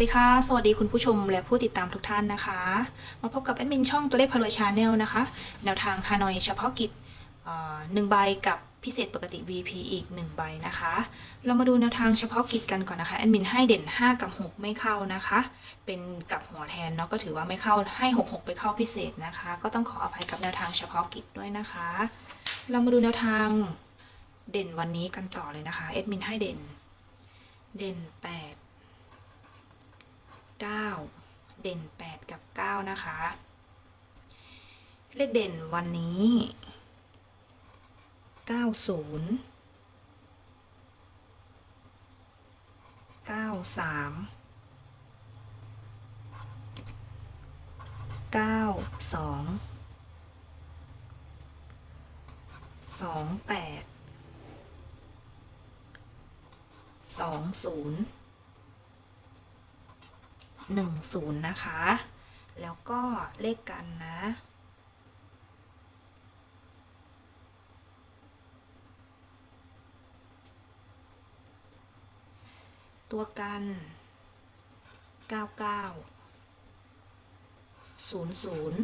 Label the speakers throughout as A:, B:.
A: ดีค่ะ สวัสดีคุณผู้ชมและผู้ติดตามทุกท่านนะคะ มาพบกับแอดมินช่องตัวเลขพารวยชาแนลนะคะ แนวทางฮานอยเฉพาะกิจหนึ่งใบกับพิเศษปกติ VP อีก 1 ใบนะคะ เรามาดูแนวทางเฉพาะกิจกันก่อนนะคะ แอดมินให้เด่น 5 กับ 6 ไม่เข้านะคะ เป็นกับหัวแทนเนาะก็ถือว่าไม่เข้าให้ 6 6 ไปเข้าพิเศษนะคะ ก็ต้องขออภัยกับแนวทางเฉพาะกิจด้วยนะคะ เรามาดูแนวทางเด่นวันนี้กันต่อเลยนะคะ แอดมินให้เด่น เด่น 8 9 เด่น 8 กับ 9 นะคะ เลขเด่นวันนี้ 90 93 92 28 20หนึ่งศูนย์ นะคะ แล้วก็เลขกันนะตัวกันเก้าเก้าศูนย์ศูนย์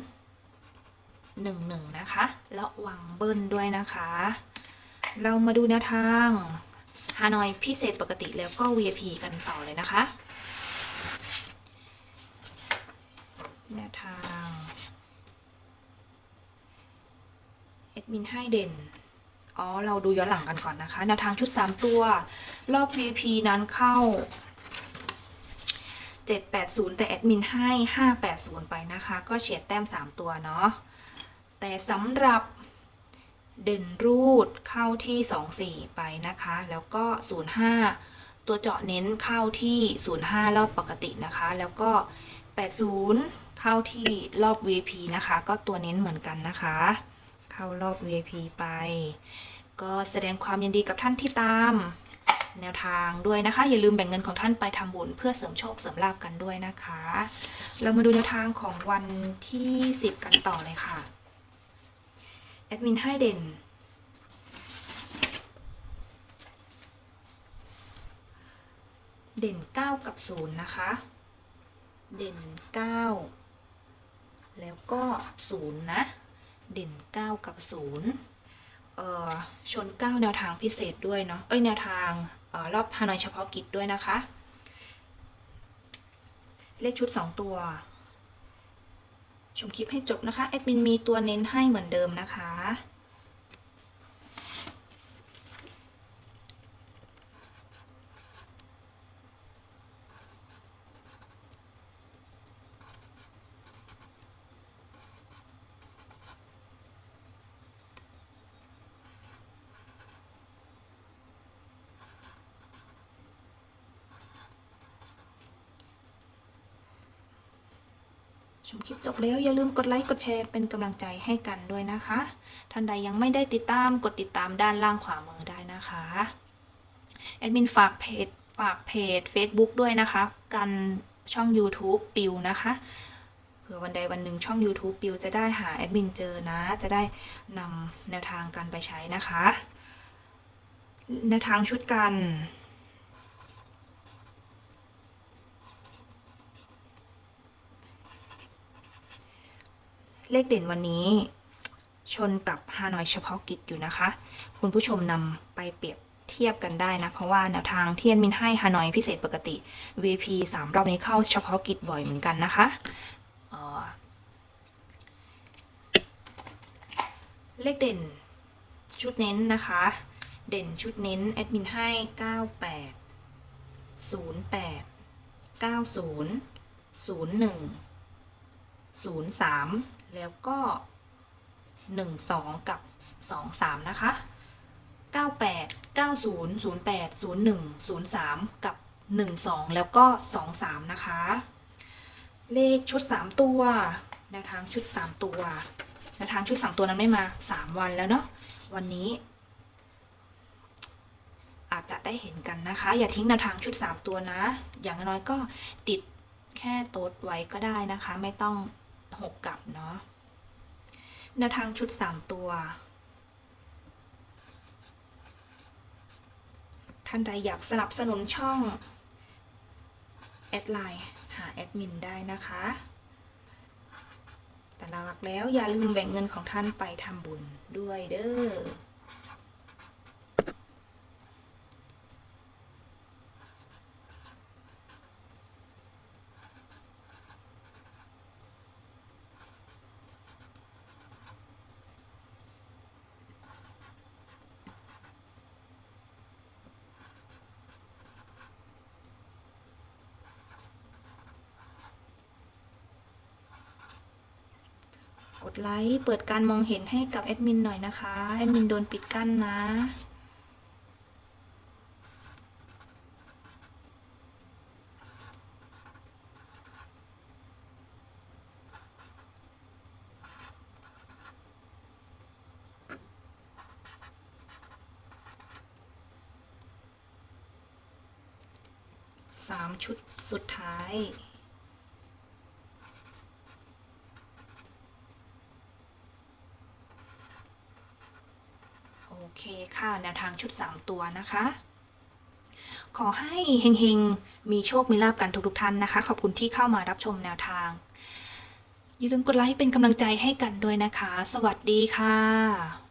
A: หนึ่งหนึ่งนะคะ แล้ววางเบิ้ลด้วยนะคะ เรามาดูแนวทางฮานอยพิเศษปกติแล้วก็ VIP กันต่อเลยนะคะ แนวทางเอ็ดมินให้เด่น อ๋อ เราดูย้อนหลังกันก่อนนะคะ แนวทางชุด 3 ตัว รอบ vip นั้นเข้า 780 แต่แอดมินให้ 580 ไปนะคะ ก็เฉียดแต้ม 3 ตัวเนาะ แต่สำหรับเด่นรูดเข้าที่ 24 ไปนะคะ แล้วก็ 05 ตัวเจาะเน้นเข้าที่ 05 รอบปกตินะคะ แล้วก็ 80 เข้าที่รอบ VP นะคะ ก็ตัวเน้นเหมือนกันนะคะ เข้ารอบ VP ไป ก็แสดงความยินดีกับท่านที่ตามแนวทางด้วยนะคะ อย่าลืมแบ่งเงินของท่านไปทำบุญเพื่อเสริมโชคเสริมลาภกันด้วยนะคะ เรามาดูแนวทางของวันที่ 10 กันต่อเลยค่ะแอดมินให้เด่น เด่น 9 กับ 0 นะคะ เด่น 9 แล้วก็0นะ เด่น 9 กับ0เอ่อชน 9 แนวทางพิเศษด้วยเนาะ เอ้ย แนวทางเอ่อรอบฮานอยเฉพาะกิจด้วยนะคะ เลขชุด 2 ตัว ชมคลิปให้จบนะคะ แอดมินมีตัวเน้นให้เหมือนเดิมนะคะ ชมคลิปจบแล้วอย่าลืมกดไลค์กดแชร์เป็นกำลังใจให้กันด้วยนะคะ ท่านใดยังไม่ได้ติดตามกดติดตามด้านล่างขวามือได้นะคะแอดมินฝากเพจฝากเพจ Facebook ด้วยนะคะ กันช่อง YouTube ปิวนะคะเผื่อวันใดวันหนึ่งช่อง YouTube ปิวจะได้หาแอดมินเจอนะ จะได้นำแนวทางการไปใช้นะคะ แนวทางชุดกัน เลขเด่นวันนี้ชนกับฮานอยเฉพาะกิจอยู่นะคะ คุณผู้ชมนำไปเปรียบเทียบกันได้นะ เพราะว่าแนวทางเทียนมินให้ฮานอยพิเศษปกติ VP 3 รอบนี้เข้าเฉพาะกิจบ่อยเหมือนกันนะคะเออเลขเด่นชุดเน้นนะคะ เด่นชุดเน้นแอดมินให้ 98 08 90 01 03 แล้วก็ 12 กับ 23 นะคะ 98 90 08 01 03 กับ 12 แล้วก็ 23 นะคะ เลขชุด 3 ตัวแนวทางชุด 3 ตัวแนวทางชุด 3 ตัวนั้นไม่มา 3 วันแล้วเนาะวันนี้ อาจจะได้เห็นกันนะคะ อย่าทิ้งแนวทางชุด 3 ตัวนะ อย่างน้อยก็ติดแค่โต๊ดไว้ก็ได้นะคะ ไม่ต้อง หกกลับเนาะแนวทางชุด 3 ตัว ท่านใดอยากสนับสนุนช่อง แอดไลน์หาแอดมินได้นะคะ แต่หลักๆแล้วอย่าลืมแบ่งเงินของท่านไปทำบุญด้วยเด้อ ดไลค์ เปิดการมองเห็นให้กับแอดมินหน่อยนะคะ แอดมินโดนปิดกั้นนะ สามชุดสุดท้าย โอเค ค่ะแนวทางชุด 3 ตัวนะคะ ขอให้เฮงๆ มีโชค มีลาบกันทุกๆท่านนะคะ ขอบคุณที่เข้ามารับชมแนวทาง อย่าลืมกดไลค์เป็นกำลังใจให้กันด้วยนะคะ สวัสดีค่ะ